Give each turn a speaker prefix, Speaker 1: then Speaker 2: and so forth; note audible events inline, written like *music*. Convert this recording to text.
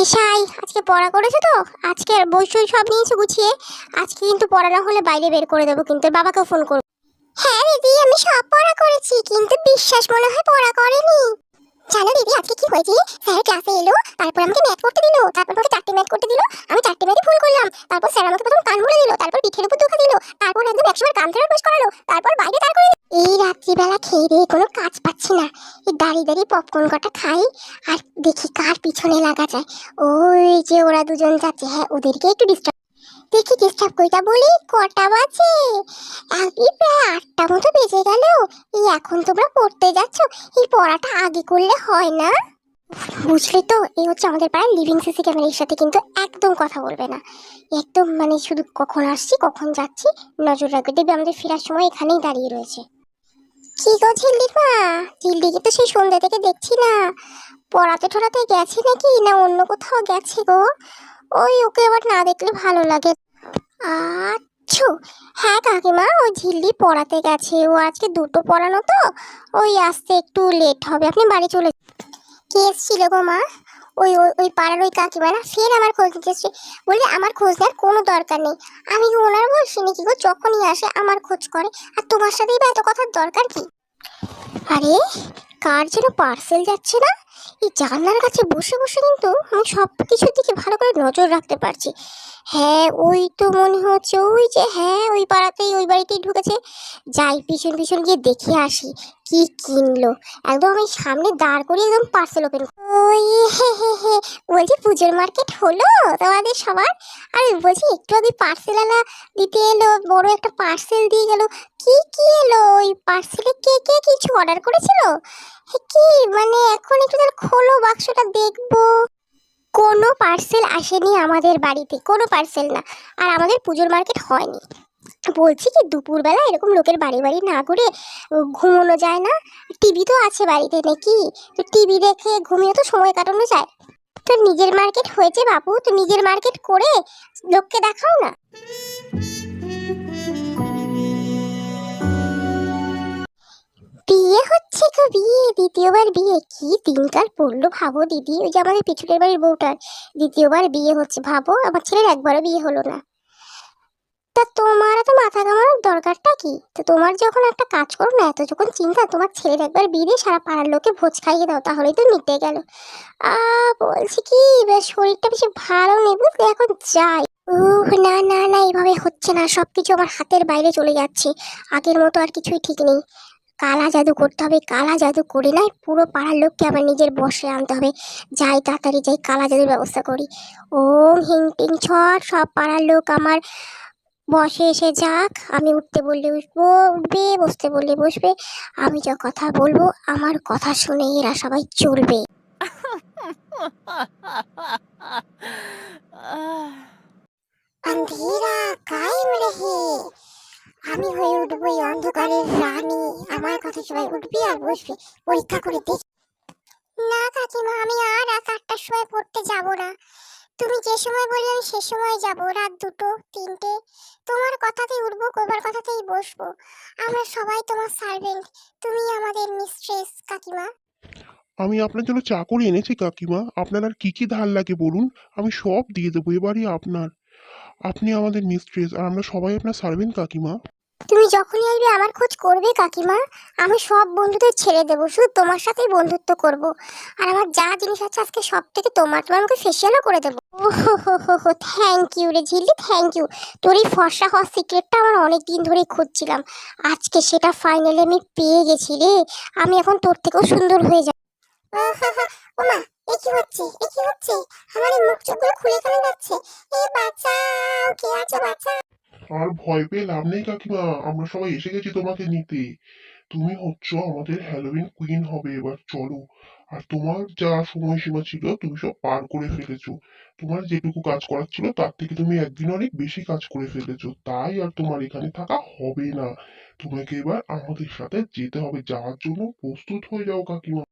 Speaker 1: নিশাই, আজকে পড়া করেছে তো? আজকে বইসই সব নিয়েছে গুছিয়ে। আজকে কিন্তু পড়া না হলে বাইরে বের করে দেবো কিন্তু বাবাকে ফোন করব। হ্যাঁ দিদি আমি সব পড়া করেছি, কিন্তু বিশ্বাস মনে হয় পড়া করেনি। জানো দিদি, আজকে কি হয়েছে? স্যার ক্লাসে এলো, তারপর আমাকে ম্যাথ করতে দিল, তারপর আমাকে চারটে ম্যাথ করতে দিল, আমি চারটে ম্যাথে তারপর স্যার আমাকে প্রথম কান মুড়ে দিল, তারপর পিঠের উপর দিল, তারপর একদম কান ধরে করালো, তারপর বাইরে দাঁড় করে এই রাত্রিবেলা খেয়ে দিয়ে কোনো কাজ পাচ্ছি না। এই দাঁড়িয়ে দাঁড়িয়ে পপকর্ন কটা খাই আর দেখি কার পিছনে লাগা যায়। ওই যে ওরা দুজন যাচ্ছে হ্যাঁ ওদেরকে একটু ডিস্টার্ব দেখি ডিস্টার্ব কইটা বলি কটা বাজে? এই প্রায় আটটা মতো বেজে গেল। এই এখন তোমরা পড়তে যাচ্ছ, এই পড়াটা আগে করলে হয় না? বুঝলি তো? এই হচ্ছে আমাদের পাড়ায় লিভিং সিসি ক্যামেরার সাথে কিন্তু একদম কথা বলবে না। একদম মানে শুধু কখন আসছি, কখন যাচ্ছি, নজর রাখবে। দেখবে আমাদের ফেরার সময় এখানেই দাঁড়িয়ে রয়েছে। কি গো ঝিল্লির মা ঝিল্লিকে তো সেই সন্ধ্যা থেকে দেখছি না। পড়াতে টড়াতে গেছে নাকি, না অন্য কোথাও গেছে গো? ওই ওকে আবার না দেখলে ভালো লাগে। আচ্ছা হ্যাঁ কাকিমা, ওই ঝিল্লি পড়াতে গেছে। ও আজকে দুটো পড়ানো তো, ওই আসতে একটু লেট হবে। আপনি বাড়ি চলে কে এসেছিল গো মা। ওই ওই পাড়ার ওই কাকিমারা ফের আমার খোঁজ নিতে এসছে। বলে আমার খোঁজ নেওয়ার কোনো দরকার নেই। আমি কি ওনার বলছি নাকি গো? যখনই আসে আমার খোঁজ করে। আর তোমার সাথেই বা এত কথার দরকার কি? আরে, কার যেন পার্সেল যাচ্ছে না? এই জানলার কাছে বসে বসে কিন্তু আমি সব কিছুর দিকে ভালো করে নজর রাখতে পারছি। হ্যাঁ ওই তো মনে হচ্ছে, ওই যে হ্যাঁ ওই পাড়াতেই, ওই বাড়িতেই ঢুকেছে। যাই, পিছন পিছন গিয়ে দেখে আসি, কি কিনলো। একদম আমি সামনে দাঁড় করিয়ে একদম পার্সেল ওপেন ওই, হে হে হে, বলছি পুজোর মার্কেট হলো তোমাদের সবার? আর বলছি একটু আগে পার্সেল আলা দিতে এলো, বড় একটা পার্সেল দিয়ে গেল। কি কি এলো? ওই পার্সেলে কে কে কিছু অর্ডার করেছিল? কি? মানে এখন একটু তাহলে খোলো বাক্সটা দেখব। কোনো পার্সেল আসেনি আমাদের বাড়িতে, কোনো পার্সেল না। আর আমাদের পুজোর মার্কেট হয়নি। বলছি কি, দুপুরবেলা এরকম লোকের বাড়ি বাড়ি না ঘুরে ঘুমোনো যায় না? টিভি তো আছে বাড়িতে নাকি? তো টিভি দেখে ঘুমিয়ে তো সময় কাটানো যায়। তো নিজের মার্কেট হয়েছে বাবু তো নিজের মার্কেট করে লোককে দেখাও না। দ্বিতীয়বার বিয়ে? কি দিনকাল পড়ল? ভাবো দিদি, ওই যে আমাদের পিছনের বাড়ির বউটার দ্বিতীয়বার বিয়ে হচ্ছে। ভাবো, আমার ছেলের একবারও বিয়ে হলো না। তা তোমার এত মাথা ঘামানোর দরকারটা কি? তো তোমার যখন একটা কাজ করো না এত যখন চিন্তা, তোমার ছেলের একবার বিয়ে দিয়ে সারা পাড়ার লোকে ভোজ খাইয়ে দাও, তাহলেই তো মিটে গেল। আ, বলছি কি শরীরটা বেশি ভালো নেই বুঝলে, এখন যাই। উহ, না না না এইভাবে হচ্ছে না সব কিছু আমার হাতের বাইরে চলে যাচ্ছে। আগের মতো আর কিছুই ঠিক নেই। কালা জাদু করতে হবে, কালা জাদু করে নাই, পুরো পাড়ার লোককে আমার নিজের বসে আনতে হবে। যাই তাড়াতাড়ি যাই, কালা জাদুর ব্যবস্থা করি। ওম হিং টিং ছট সব পাড়ার লোক আমার বসে এসে যাক, আমি উঠতে বললে উঠবো উঠবে, বসতে বললে বসবে, আমি যা কথা বলব, আমার কথা শুনে এরা সবাই চলবে *laughs* আন্ধেরা কায়েম রহে আমি হয়ে উঠবো এই অন্ধকারের রানী আমার কথা সবাই উঠবে আর বসবে। পরীক্ষা করে দেখ। না কাকিমা আমি আর রাত আটটার সময় পড়তে যাব না। তুমি যে সময় বলি আমি সে সময় যাব রাত দুটো তিনটে। তোমার কথাতেই উঠবো কবার কথাতেই বসবো। আমরা সবাই তোমার সার্ভেন্ট তুমি আমাদের মিস্ট্রেস কাকিমা।
Speaker 2: আমি আপনার জন্য চা করে এনেছি কাকিমা। আপনার আর কি কি ধার লাগে বলুন? আমি সব দিয়ে দেবো এবারই আপনার। আপনি আমাদের মিস্ট্রেস আর আমরা সবাই আপনার সার্ভেন্ট কাকিমা।
Speaker 1: তুমি যখনই আসবে, আমার খোঁজ করবে কাকিমা। আমি সব বন্ধুদের ছেড়ে দেবো, শুধু তোমার সাথেই বন্ধুত্ব করব। আর আমার যা জিনিস আছে আজকে সব থেকে তোমার তোমার আমাকে ফেসিয়ালও করে দেবো। হো থ্যাংক ইউ রে ঝিল্লি থ্যাংক ইউ তোর এই ফর্সা হওয়ার সিক্রেটটা আমার অনেক দিন ধরেই খুঁজছিলাম। আজকে সেটা ফাইনালি আমি পেয়ে গেছি রে। আমি এখন তোর থেকেও সুন্দর হয়ে যাব। হচ্ছে? হচ্ছে? আমার মুখ চোখগুলো খুলে কেন যাচ্ছে?
Speaker 2: আর ভয় পেয়ে লাভ নেই কাকিমা। আমরা সবাই এসে গেছি তোমাকে নিতে। তুমি হচ্ছ আমাদের হ্যালোউইন কুইন হবে এবার, চলো। আর তোমার যা সময়সীমা ছিল, তুমি সব পার করে ফেলেছো। তোমার যেটুকু কাজ করার ছিল, তার থেকে তুমি একদিন অনেক বেশি কাজ করে ফেলেছো। তাই আর তোমার এখানে থাকা হবে না। তোমাকে এবার আমাদের সাথে যেতে হবে। যাওয়ার জন্য প্রস্তুত হয়ে যাও কাকিমা।